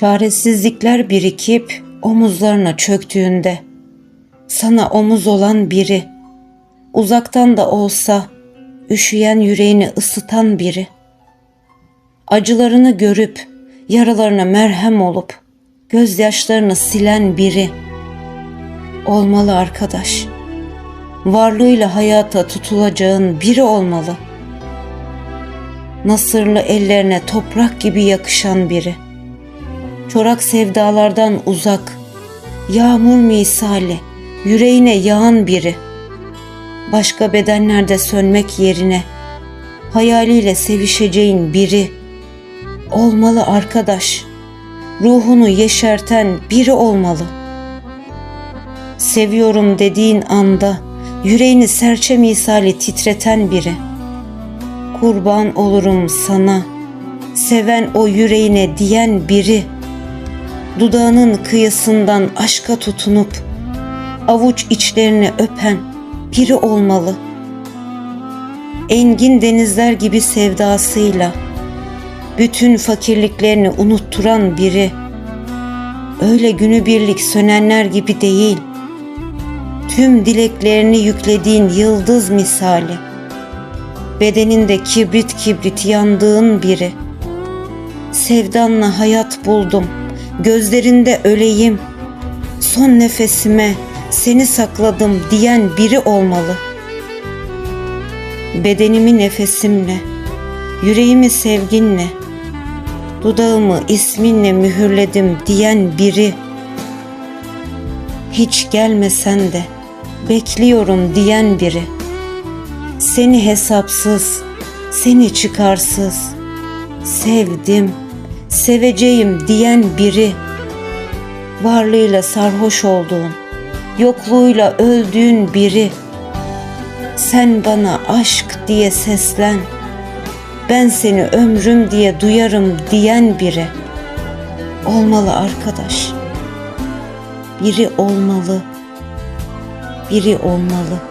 Çaresizlikler birikip omuzlarına çöktüğünde sana omuz olan biri, uzaktan da olsa üşüyen yüreğini ısıtan biri, acılarını görüp yaralarına merhem olup gözyaşlarını silen biri olmalı arkadaş. Varlığıyla hayata tutulacağın biri olmalı. Nasırlı ellerine toprak gibi yakışan biri. Çorak sevdalardan uzak, yağmur misali yüreğine yağan biri. Başka bedenlerde sönmek yerine hayaliyle sevişeceğin biri olmalı arkadaş. Ruhunu yeşerten biri olmalı. Seviyorum dediğin anda yüreğini serçe misali titreten biri. Kurban olurum sana, seven o yüreğine diyen biri. Dudağının kıyısından aşka tutunup avuç içlerini öpen biri olmalı. Engin denizler gibi sevdasıyla bütün fakirliklerini unutturan biri. Öyle günübirlik sönenler gibi değil. Tüm dileklerini yüklediğin yıldız misali. Bedeninde kibrit kibrit yandığın biri. Sevdanla hayat buldum. Gözlerinde öleyim. Son nefesime seni sakladım diyen biri olmalı. Bedenimi nefesimle, yüreğimi sevginle, dudağımı isminle mühürledim diyen biri. Hiç gelmesen de bekliyorum diyen biri. Seni hesapsız, seni çıkarsız, sevdim, seveceğim diyen biri. Varlığıyla sarhoş olduğun, yokluğuyla öldüğün biri. Sen bana aşk diye seslen. Ben seni ömrüm diye duyarım diyen biri. Olmalı arkadaş. Biri olmalı. Biri olmalı.